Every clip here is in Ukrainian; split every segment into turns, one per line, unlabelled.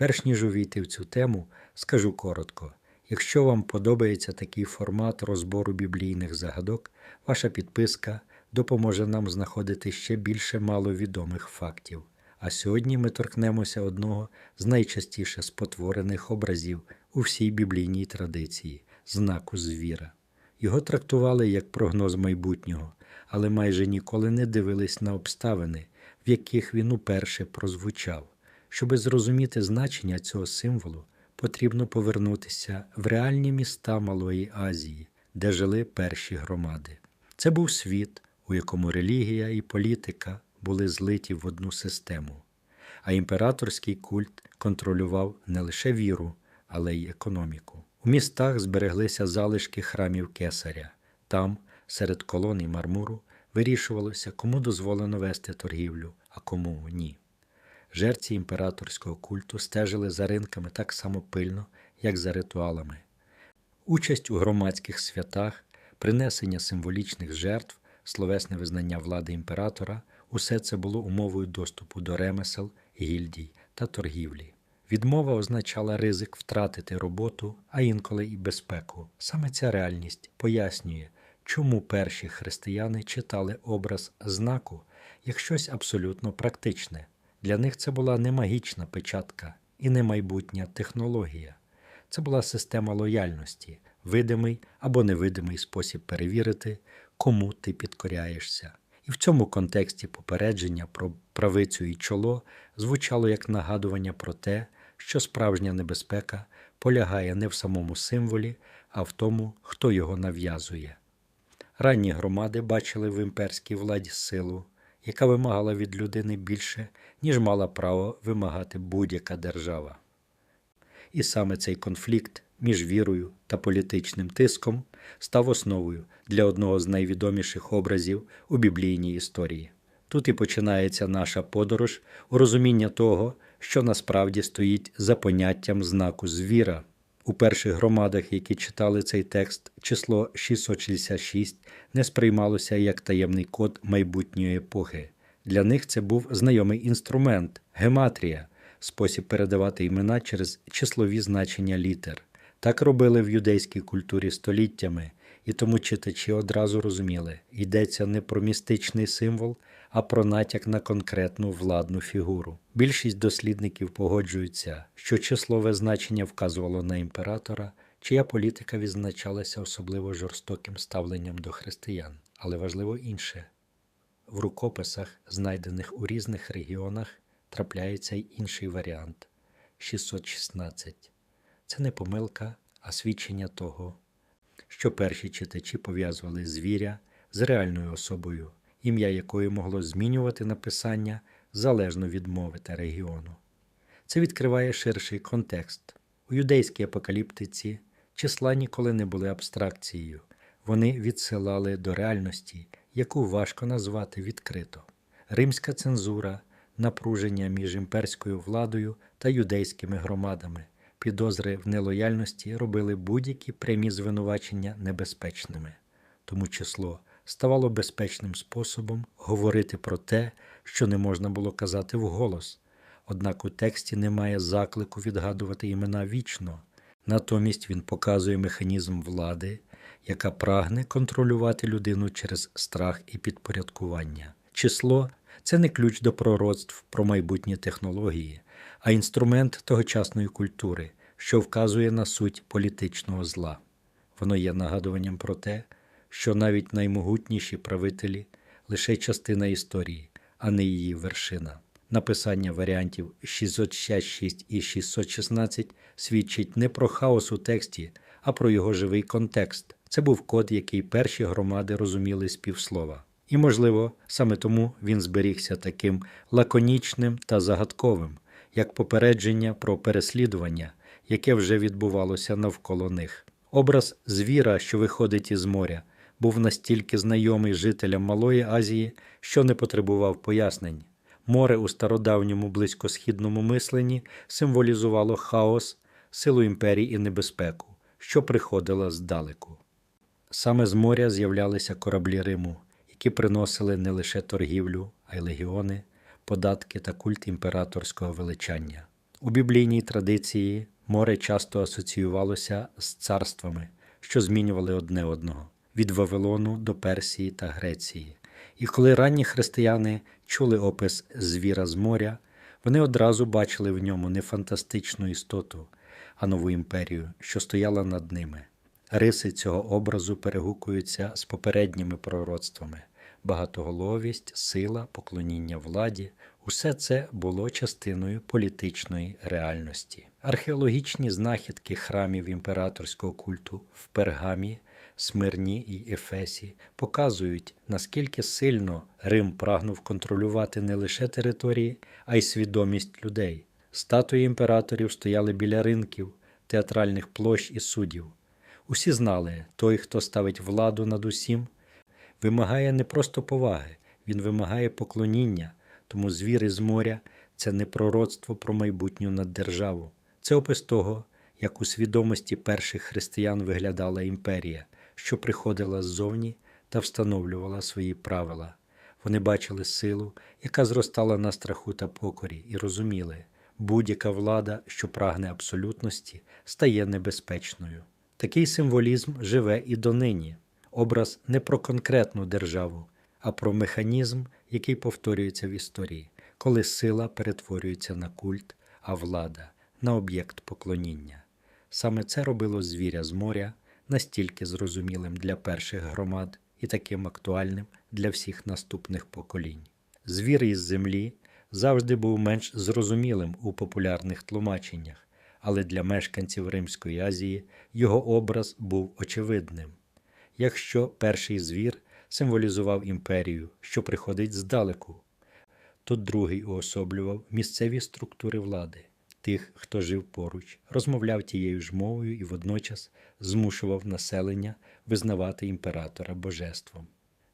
Перш ніж увійти в цю тему, скажу коротко. Якщо вам подобається такий формат розбору біблійних загадок, ваша підписка допоможе нам знаходити ще більше маловідомих фактів. А сьогодні ми торкнемося одного з найчастіше спотворених образів у всій біблійній традиції знаку звіра. Його трактували як прогноз майбутнього, але майже ніколи не дивились на обставини, в яких він уперше прозвучав. Щоби зрозуміти значення цього символу, потрібно повернутися в реальні міста Малої Азії, де жили перші громади. Це був світ, у якому релігія і політика були злиті в одну систему, а імператорський культ контролював не лише віру, але й економіку. У містах збереглися залишки храмів кесаря. Там, серед колон і мармуру, вирішувалося, кому дозволено вести торгівлю, а кому ні. Жерці імператорського культу стежили за ринками так само пильно, як за ритуалами. Участь у громадських святах, принесення символічних жертв, словесне визнання влади імператора усе це було умовою доступу до ремесел, гільдій та торгівлі. Відмова означала ризик втратити роботу, а інколи і безпеку. Саме ця реальність пояснює, чому перші християни читали образ знаку як щось абсолютно практичне. Для них це була не магічна печатка і не майбутня технологія. Це була система лояльності, видимий або невидимий спосіб перевірити, кому ти підкоряєшся. І в цьому контексті попередження про правицю і чоло звучало як нагадування про те, що справжня небезпека полягає не в самому символі, а в тому, хто його нав'язує. Ранні громади бачили в імперській владі силу, яка вимагала від людини більше, ніж мала право вимагати будь-яка держава. І саме цей конфлікт між вірою та політичним тиском став основою для одного з найвідоміших образів у біблійній історії. Тут і починається наша подорож у розуміння того, що насправді стоїть за поняттям знаку звіра. У перших громадах, які читали цей текст, число 666 не сприймалося як таємний код майбутньої епохи. Для них це був знайомий інструмент гематрія, спосіб передавати імена через числові значення літер. Так робили в юдейській культурі століттями, і тому читачі одразу розуміли, йдеться не про містичний символ, а про натяк на конкретну владну фігуру. Більшість дослідників погоджуються, що числове значення вказувало на імператора, чия політика відзначалася особливо жорстоким ставленням до християн, але важливо інше. В рукописах, знайдених у різних регіонах, трапляється й інший варіант 616. Це не помилка, а свідчення того, що перші читачі пов'язували звіря з реальною особою, ім'я якої могло змінювати написання залежно від мови та регіону. Це відкриває ширший контекст. У юдейській апокаліптиці числа ніколи не були абстракцією, вони відсилали до реальності, яку важко назвати відкрито. Римська цензура, напруження між імперською владою та юдейськими громадами, підозри в нелояльності робили будь-які прямі звинувачення небезпечними. Тому число ставало безпечним способом говорити про те, що не можна було казати вголос. Однак у тексті немає заклику відгадувати імена вічно, натомість він показує механізм влади, яка прагне контролювати людину через страх і підпорядкування. Число це не ключ до пророцтв про майбутні технології, а інструмент тогочасної культури, що вказує на суть політичного зла. Воно є нагадуванням про те, що навіть наймогутніші правителі лише частина історії, а не її вершина. Написання варіантів 666 і 616 свідчить не про хаос у тексті, а про його живий контекст. Це був код, який перші громади розуміли з півслова. І, можливо, саме тому він зберігся таким лаконічним та загадковим, як попередження про переслідування, яке вже відбувалося навколо них. Образ звіра, що виходить із моря, був настільки знайомий жителям Малої Азії, що не потребував пояснень. Море у стародавньому близькосхідному мисленні символізувало хаос, силу імперії і небезпеку, що приходила здалеку. Саме з моря з'являлися кораблі Риму, які приносили не лише торгівлю, а й легіони, податки та культ імператорського величання. У біблійній традиції море часто асоціювалося з царствами, що змінювали одне одного від Вавилону до Персії та Греції. І коли ранні християни чули опис звіра з моря, вони одразу бачили в ньому не фантастичну істоту, а нову імперію, що стояла над ними. Риси цього образу перегукуються з попередніми пророцтвами багатоголовість, сила, поклоніння владі. Усе це було частиною політичної реальності. Археологічні знахідки храмів імператорського культу в Пергамі, Смирні і Ефесі показують, наскільки сильно Рим прагнув контролювати не лише території, а й свідомість людей. Статуї імператорів стояли біля ринків, театральних площ і судів. Усі знали, той, хто ставить владу над усім, вимагає не просто поваги, він вимагає поклоніння, тому звір із моря це не пророцтво про майбутню наддержаву. Це опис того, як у свідомості перших християн виглядала імперія, що приходила ззовні та встановлювала свої правила. Вони бачили силу, яка зростала на страху та покорі, і розуміли, будь-яка влада, що прагне абсолютності, стає небезпечною. Такий символізм живе і донині. Образ не про конкретну державу, а про механізм, який повторюється в історії, коли сила перетворюється на культ, а влада на об'єкт поклоніння. Саме це робило звіря з моря настільки зрозумілим для перших громад і таким актуальним для всіх наступних поколінь. Звір із землі завжди був менш зрозумілим у популярних тлумаченнях, але для мешканців Римської Азії його образ був очевидним. Якщо перший звір символізував імперію, що приходить здалеку, то другий уособлював місцеві структури влади, тих, хто жив поруч, розмовляв тією ж мовою і водночас змушував населення визнавати імператора божеством.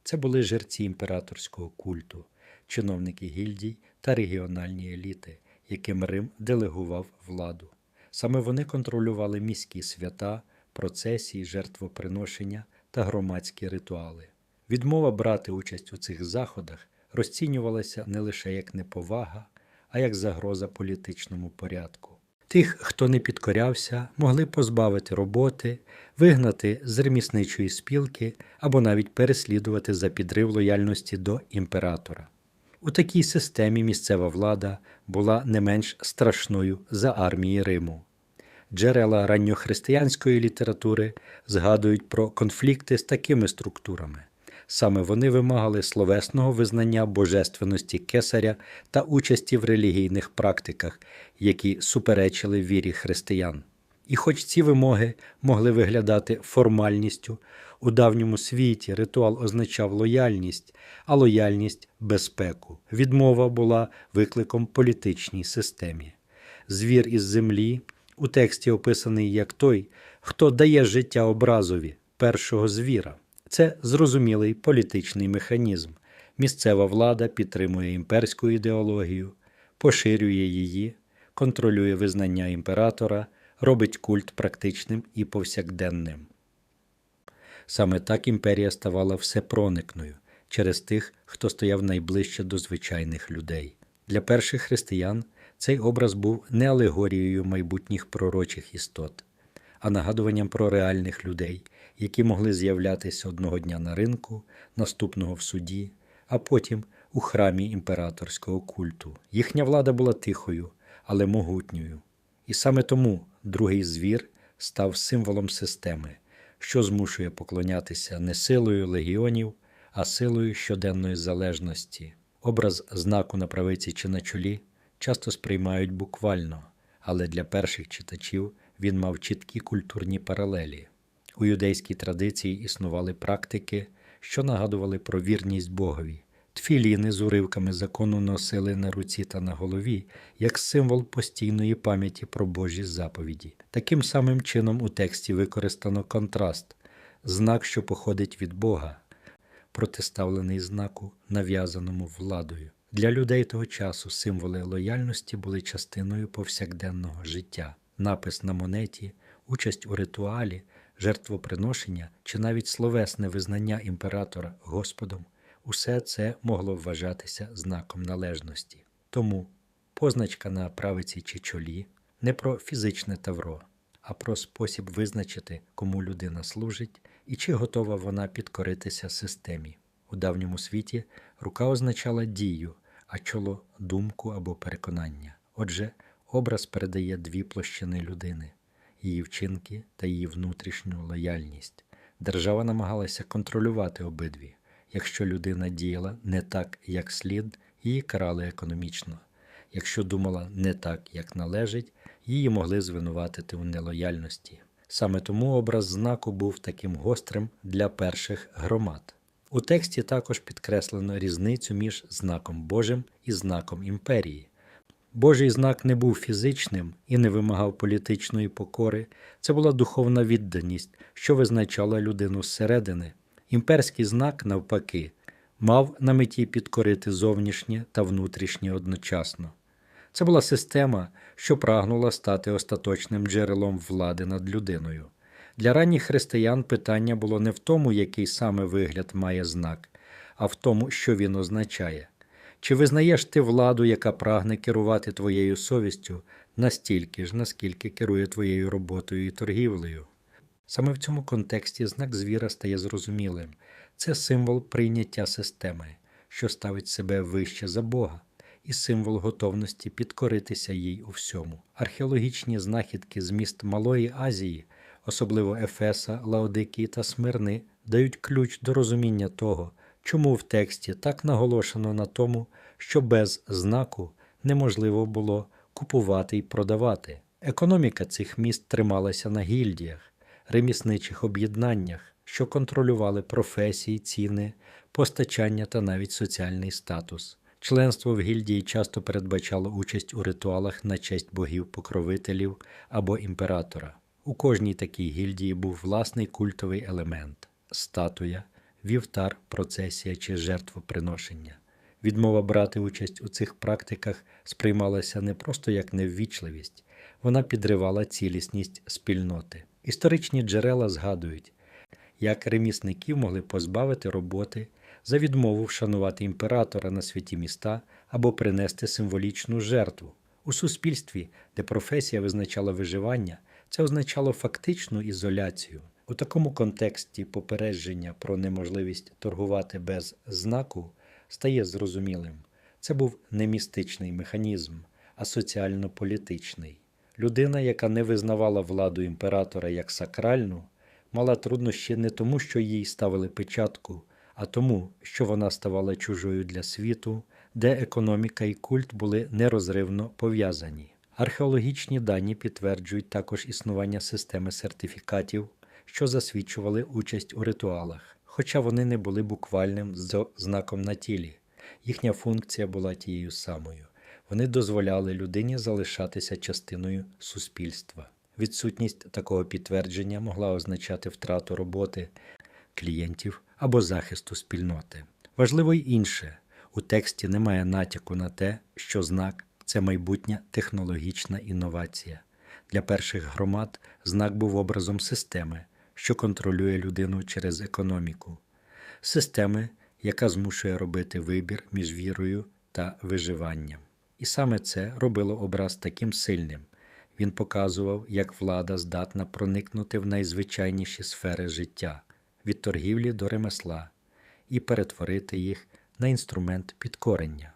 Це були жерці імператорського культу, чиновники гільдій та регіональні еліти, яким Рим делегував владу. Саме вони контролювали міські свята, процесії, жертвоприношення та громадські ритуали. Відмова брати участь у цих заходах розцінювалася не лише як неповага, а як загроза політичному порядку. Тих, хто не підкорявся, могли позбавити роботи, вигнати з ремісничої спілки або навіть переслідувати за підрив лояльності до імператора. У такій системі місцева влада була не менш страшною за армії Риму. Джерела ранньохристиянської літератури згадують про конфлікти з такими структурами. Саме вони вимагали словесного визнання божественності кесаря та участі в релігійних практиках, які суперечили вірі християн. І хоч ці вимоги могли виглядати формальністю, у давньому світі ритуал означав лояльність, а лояльність безпеку. Відмова була викликом політичній системі. Звір із землі у тексті описаний як той, хто дає життя образові першого звіра. Це зрозумілий політичний механізм. Місцева влада підтримує імперську ідеологію, поширює її, контролює визнання імператора, робить культ практичним і повсякденним. Саме так імперія ставала всепроникною через тих, хто стояв найближче до звичайних людей. Для перших християн цей образ був не алегорією майбутніх пророчих істот, а нагадуванням про реальних людей, які могли з'являтися одного дня на ринку, наступного в суді, а потім у храмі імператорського культу. Їхня влада була тихою, але могутньою. І саме тому другий звір став символом системи, що змушує поклонятися не силою легіонів, а силою щоденної залежності. Образ знаку на правиці чи на чолі часто сприймають буквально, але для перших читачів він мав чіткі культурні паралелі. У юдейській традиції існували практики, що нагадували про вірність Богові. Тфіліни з уривками закону носили на руці та на голові як символ постійної пам'яті про Божі заповіді. Таким самим чином у тексті використано контраст, знак, що походить від Бога, протиставлений знаку, нав'язаному владою. Для людей того часу символи лояльності були частиною повсякденного життя, напис на монеті, участь у ритуалі, жертвоприношення чи навіть словесне визнання імператора Господом. Усе це могло вважатися знаком належності. Тому позначка на правиці чи чолі, не про фізичне тавро, а про спосіб визначити, кому людина служить і чи готова вона підкоритися системі. У давньому світі рука означала дію, а чоло думку або переконання. Отже, образ передає дві площини людини її вчинки та її внутрішню лояльність. Держава намагалася контролювати обидві. Якщо людина діяла не так, як слід, її карали економічно. Якщо думала не так, як належить, її могли звинуватити у нелояльності. Саме тому образ знаку був таким гострим для перших громад. У тексті також підкреслено різницю між знаком Божим і знаком імперії. Божий знак не був фізичним і не вимагав політичної покори, це була духовна відданість, що визначала людину зсередини. Імперський знак, навпаки, мав на меті підкорити зовнішнє та внутрішнє одночасно. Це була система, що прагнула стати остаточним джерелом влади над людиною. Для ранніх християн питання було не в тому, який саме вигляд має знак, а в тому, що він означає. Чи визнаєш ти владу, яка прагне керувати твоєю совістю настільки ж, наскільки керує твоєю роботою і торгівлею? Саме в цьому контексті знак звіра стає зрозумілим це символ прийняття системи, що ставить себе вище за Бога, і символ готовності підкоритися їй у всьому. Археологічні знахідки з міст Малої Азії, особливо Ефеса, Лаодикії та Смирни, дають ключ до розуміння того, чому в тексті так наголошено на тому, що без знаку неможливо було купувати і продавати. Економіка цих міст трималася на гільдіях, ремісничих об'єднаннях, що контролювали професії, ціни, постачання та навіть соціальний статус. Членство в гільдії часто передбачало участь у ритуалах на честь богів-покровителів або імператора. У кожній такій гільдії був власний культовий елемент статуя, вівтар, процесія чи жертвоприношення. Відмова брати участь у цих практиках сприймалася не просто як неввічливість, вона підривала цілісність спільноти. Історичні джерела згадують, як ремісників могли позбавити роботи за відмову вшанувати імператора на святі міста або принести символічну жертву. У суспільстві, де професія визначала виживання, це означало фактичну ізоляцію. У такому контексті попередження про неможливість торгувати без знаку стає зрозумілим. Це був не містичний механізм, а соціально-політичний. Людина, яка не визнавала владу імператора як сакральну, мала труднощі не тому, що їй ставили печатку, а тому, що вона ставала чужою для світу, де економіка і культ були нерозривно пов'язані. Археологічні дані підтверджують також існування системи сертифікатів, що засвідчували участь у ритуалах, хоча вони не були буквальним знаком на тілі. Їхня функція була тією самою. Вони дозволяли людині залишатися частиною суспільства. Відсутність такого підтвердження могла означати втрату роботи клієнтів або захисту спільноти. Важливо й інше у тексті немає натяку на те, що знак це майбутня технологічна інновація. Для перших громад знак був образом системи, що контролює людину через економіку, системи, яка змушує робити вибір між вірою та виживанням. І саме це робило образ таким сильним. Він показував, як влада здатна проникнути в найзвичайніші сфери життя від торгівлі до ремесла і перетворити їх на інструмент підкорення.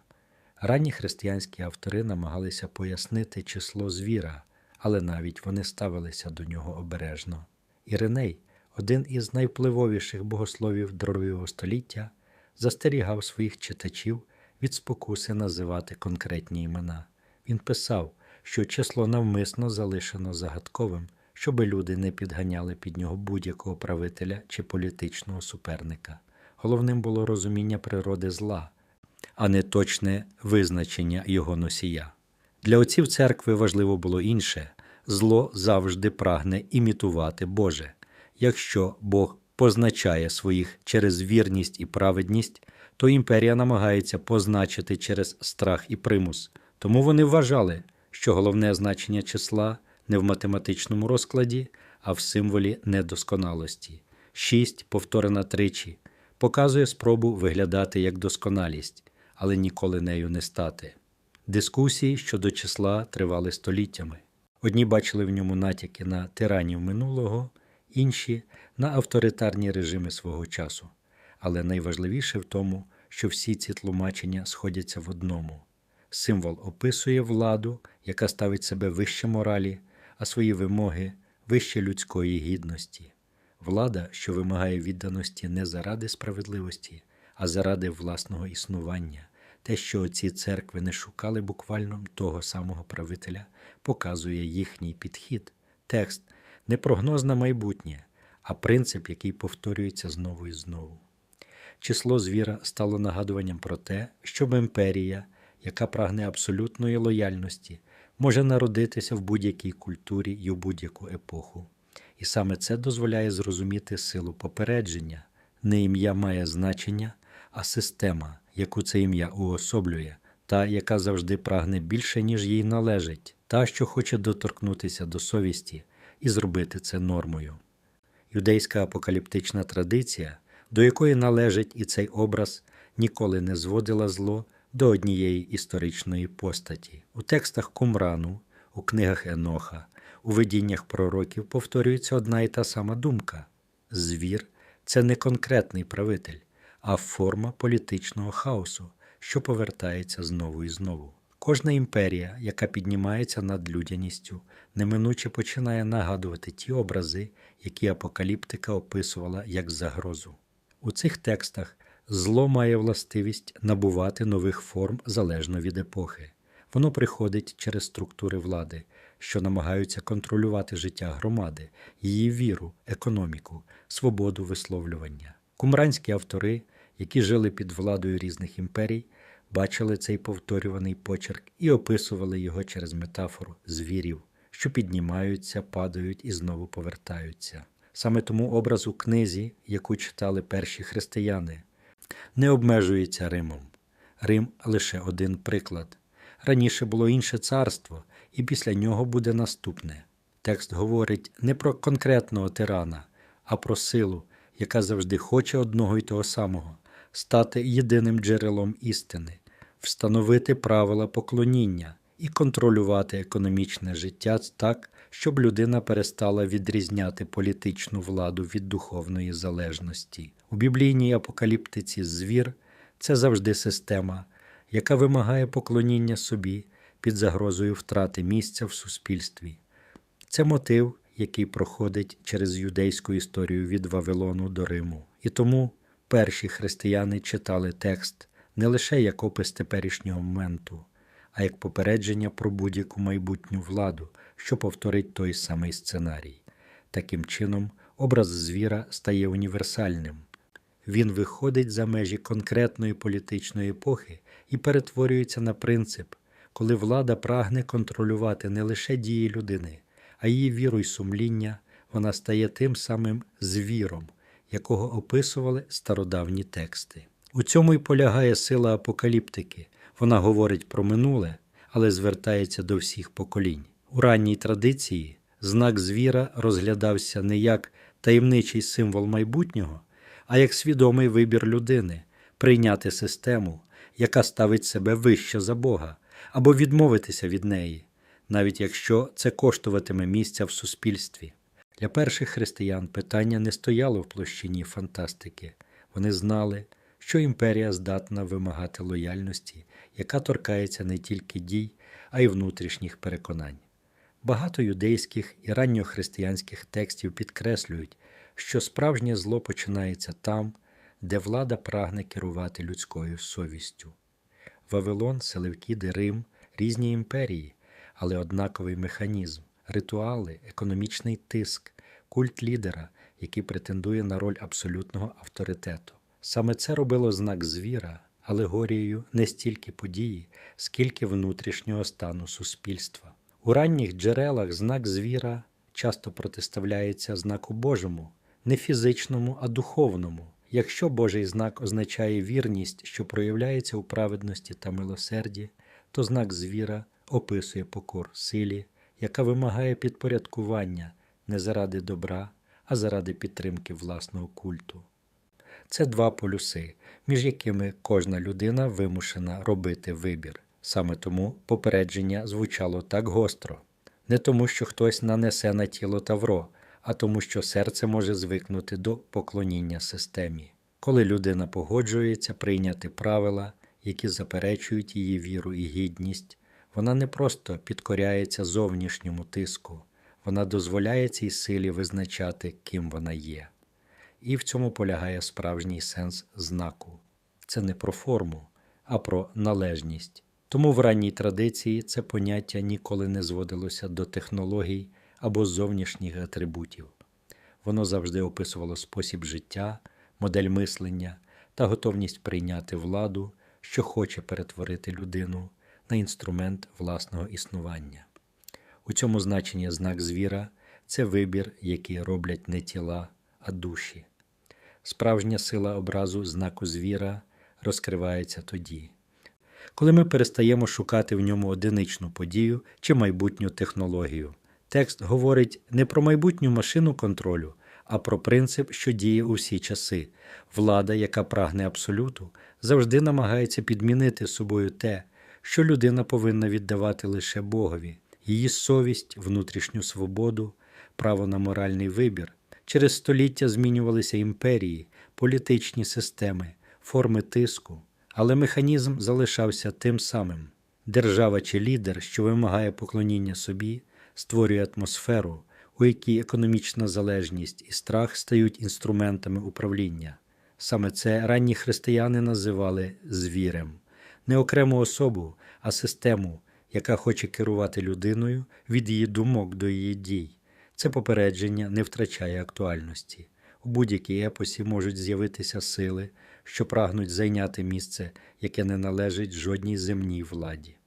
Ранні християнські автори намагалися пояснити число звіра, але навіть вони ставилися до нього обережно. Іриней, один із найвпливовіших богословів другого століття, застерігав своїх читачів від спокуси називати конкретні імена. Він писав, що число навмисно залишено загадковим, щоби люди не підганяли під нього будь-якого правителя чи політичного суперника. Головним було розуміння природи зла, а не точне визначення його носія. Для отців церкви важливо було інше зло завжди прагне імітувати Боже. Якщо Бог позначає своїх через вірність і праведність, то імперія намагається позначити через страх і примус. Тому вони вважали, що головне значення числа не в математичному розкладі, а в символі недосконалості. Шість, повторена тричі, показує спробу виглядати як досконалість, але ніколи нею не стати. Дискусії щодо числа тривали століттями. Одні бачили в ньому натяки на тиранів минулого, інші на авторитарні режими свого часу. Але найважливіше в тому, що всі ці тлумачення сходяться в одному. Символ описує владу, яка ставить себе вище моралі, а свої вимоги вище людської гідності. Влада, що вимагає відданості не заради справедливості, а заради власного існування. Те, що ці церкви не шукали буквально того самого правителя, показує їхній підхід. Текст не прогноз на майбутнє, а принцип, який повторюється знову і знову. Число звіра стало нагадуванням про те, щоб імперія, яка прагне абсолютної лояльності, може народитися в будь-якій культурі і в будь-яку епоху. І саме це дозволяє зрозуміти силу попередження. Не ім'я має значення, а система, яку це ім'я уособлює, та, яка завжди прагне більше, ніж їй належить, та, що хоче доторкнутися до совісті і зробити це нормою. Юдейська апокаліптична традиція, до якої належить і цей образ, ніколи не зводила зло до однієї історичної постаті. У текстах Кумрану, у книгах Еноха, у видіннях пророків повторюється одна і та сама думка: звір це не конкретний правитель, а форма політичного хаосу, що повертається знову і знову. Кожна імперія, яка піднімається над людяністю, неминуче починає нагадувати ті образи, які апокаліптика описувала як загрозу. У цих текстах зло має властивість набувати нових форм залежно від епохи. Воно приходить через структури влади, що намагаються контролювати життя громади, її віру, економіку, свободу висловлювання. Кумранські автори, які жили під владою різних імперій, бачили цей повторюваний почерк і описували його через метафору звірів, що піднімаються, падають і знову повертаються. Саме тому образ у книзі, яку читали перші християни, не обмежується Римом. Рим лише один приклад. Раніше було інше царство, і після нього буде наступне. Текст говорить не про конкретного тирана, а про силу, яка завжди хоче одного й того самого стати єдиним джерелом істини, встановити правила поклоніння і контролювати економічне життя так, щоб людина перестала відрізняти політичну владу від духовної залежності. У біблійній апокаліптиці звір це завжди система, яка вимагає поклоніння собі під загрозою втрати місця в суспільстві. Це мотив, який проходить через юдейську історію від Вавилону до Риму. І тому перші християни читали текст не лише як опис теперішнього моменту, а як попередження про будь-яку майбутню владу, що повторить той самий сценарій. Таким чином, образ звіра стає універсальним. Він виходить за межі конкретної політичної епохи і перетворюється на принцип, коли влада прагне контролювати не лише дії людини, а її віру й сумління, вона стає тим самим звіром, якого описували стародавні тексти. У цьому й полягає сила апокаліптики. Вона говорить про минуле, але звертається до всіх поколінь. У ранній традиції знак звіра розглядався не як таємничий символ майбутнього, а як свідомий вибір людини прийняти систему, яка ставить себе вище за Бога, або відмовитися від неї, навіть якщо це коштуватиме місця в суспільстві. Для перших християн питання не стояло в площині фантастики. Вони знали, що імперія здатна вимагати лояльності, яка торкається не тільки дій, а й внутрішніх переконань. Багато юдейських і ранньохристиянських текстів підкреслюють, що справжнє зло починається там, де влада прагне керувати людською совістю. Вавилон, Селевкіди, Рим різні імперії, але однаковий механізм, ритуали, економічний тиск, культ лідера, який претендує на роль абсолютного авторитету. Саме це робило знак звіра, алегорією не стільки події, скільки внутрішнього стану суспільства. У ранніх джерелах знак звіра часто протиставляється знаку Божому, не фізичному, а духовному. Якщо Божий знак означає вірність, що проявляється у праведності та милосерді, то знак звіра описує покор силі, яка вимагає підпорядкування не заради добра, а заради підтримки власного культу. Це два полюси, між якими кожна людина вимушена робити вибір. Саме тому попередження звучало так гостро. Не тому, що хтось нанесе на тіло тавро, а тому, що серце може звикнути до поклоніння системі. Коли людина погоджується прийняти правила, які заперечують її віру і гідність, вона не просто підкоряється зовнішньому тиску, вона дозволяє цій силі визначати, ким вона є. І в цьому полягає справжній сенс знаку. Це не про форму, а про належність. Тому в ранній традиції це поняття ніколи не зводилося до технологій або зовнішніх атрибутів. Воно завжди описувало спосіб життя, модель мислення та готовність прийняти владу, що хоче перетворити людину на інструмент власного існування. У цьому значенні знак звіра це вибір, який роблять не тіла, а душі. Справжня сила образу знаку звіра розкривається тоді, коли ми перестаємо шукати в ньому одиничну подію чи майбутню технологію. Текст говорить не про майбутню машину контролю, а про принцип, що діє у всі часи. Влада, яка прагне абсолюту, завжди намагається підмінити собою те, що людина повинна віддавати лише Богові, її совість, внутрішню свободу, право на моральний вибір. Через століття змінювалися імперії, політичні системи, форми тиску, але механізм залишався тим самим. Держава чи лідер, що вимагає поклоніння собі, створює атмосферу, у якій економічна залежність і страх стають інструментами управління. Саме це ранні християни називали звірем, не окрему особу, а систему, яка хоче керувати людиною від її думок до її дій. Це попередження не втрачає актуальності. У будь-якій епосі можуть з'явитися сили, що прагнуть зайняти місце, яке не належить жодній земній владі.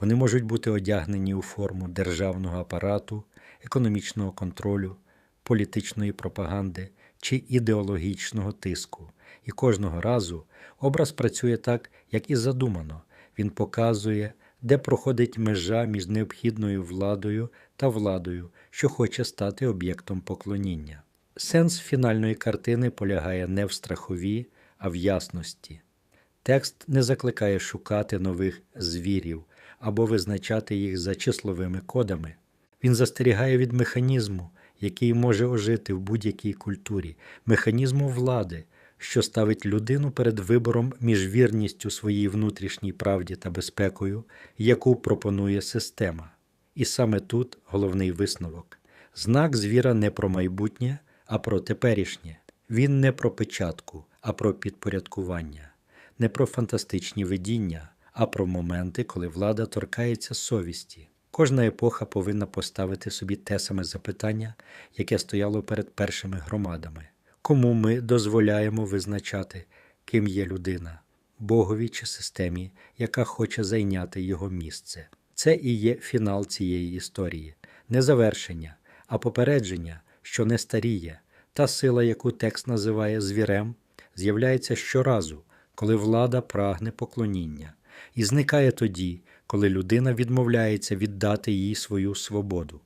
Вони можуть бути одягнені у форму державного апарату, економічного контролю, політичної пропаганди чи ідеологічного тиску. І кожного разу образ працює так, як і задумано. Він показує, де проходить межа між необхідною владою та владою, що хоче стати об'єктом поклоніння. Сенс фінальної картини полягає не в страхові, а в ясності. Текст не закликає шукати нових звірів або визначати їх за числовими кодами. Він застерігає від механізму, який може ожити в будь-якій культурі, механізму влади, що ставить людину перед вибором між вірністю своїй внутрішній правді та безпекою, яку пропонує система. І саме тут головний висновок. Знак звіра не про майбутнє, а про теперішнє. Він не про печатку, а про підпорядкування, не про фантастичні видіння, а про моменти, коли влада торкається совісті. Кожна епоха повинна поставити собі те саме запитання, яке стояло перед першими громадами. Кому ми дозволяємо визначати, ким є людина, Богові чи системі, яка хоче зайняти його місце. Це і є фінал цієї історії, не завершення, а попередження, що не старіє. Та сила, яку текст називає звірем, з'являється щоразу, коли влада прагне поклоніння, і зникає тоді, коли людина відмовляється віддати їй свою свободу.